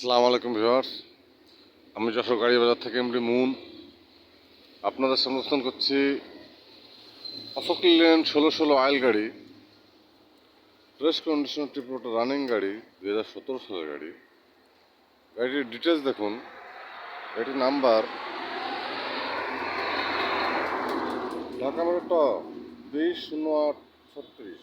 সালাম আলাইকুম ভিউয়ার্স। আমি যশোর গাড়ি বাজার থেকে এমডি মুন। আপনাদের সমর্থন করছি অশোক লেন ষোলো ষোলো আইল গাড়ি, ফ্রেশ কন্ডিশন ট্রিপোর্ট রানিং গাড়ি দু হাজার সতেরো সালের গাড়ি। গাড়িটির ডিটেলস দেখুন। গাড়িটির নাম্বার ঢাকা মেরোট বিশ শূন্য আট ছত্রিশ।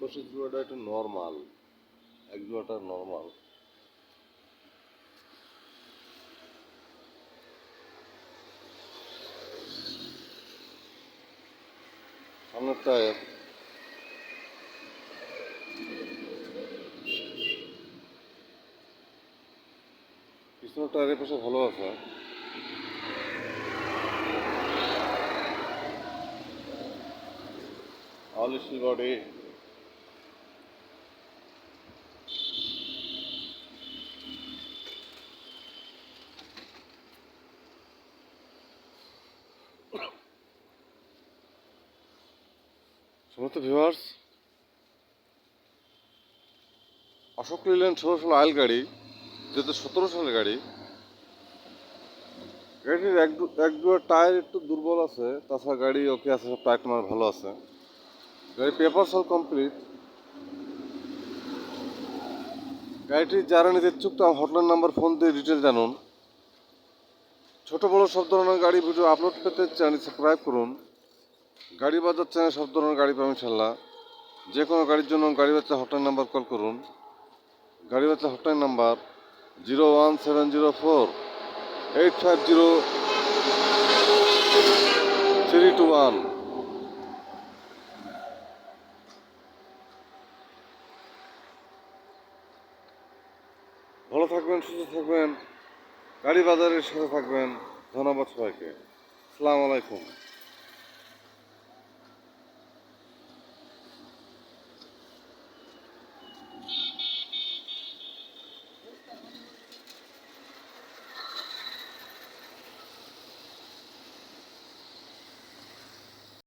পাশের জোড়াটা একটু নর্মাল এক জোড়াটা নর্মাল সামনের টায়ার পিছনের টায়ারের পাশে ভালো আছে। স্টিল বডি সমস্ত ভিউয়ার্স। অশোক লিল্যান্ড ষোলো ষোলো আইল গাড়ি যেহেতু সতেরো সালের গাড়ি। গাড়িটির এক দু- এক টায়ার একটু দুর্বল আছে, তাছাড়া গাড়ি ওকে আছে, সব টায়ার তোমার ভালো আছে। গাড়ি পেপার সল কমপ্লিট গাড়িটি যারা নিতে ইচ্ছুক তো হটলাইন নাম্বার ফোন দিয়ে ডিটেল জানুন। ছোট বড় সব ধরনের গাড়ি ভিডিও আপলোড পেতে চ্যানেল সাবস্ক্রাইব করুন। গাড়ি বাজার চ্যানেল সব ধরনের গাড়ি পাবেন ইনশাল্লাহ। যে কোনো গাড়ির জন্য গাড়ি বাচ্চা হটলাইন নাম্বার কল করুন। গাড়ি বাচ্চা hotline number zero one seven zero four eight five zero three two one ভালো থাকবেন, সুস্থ থাকবেন। গাড়ি বাজারের সাথে থাকবেন। ধন্যবাদ সবাইকে। আসসালামু আলাইকুম।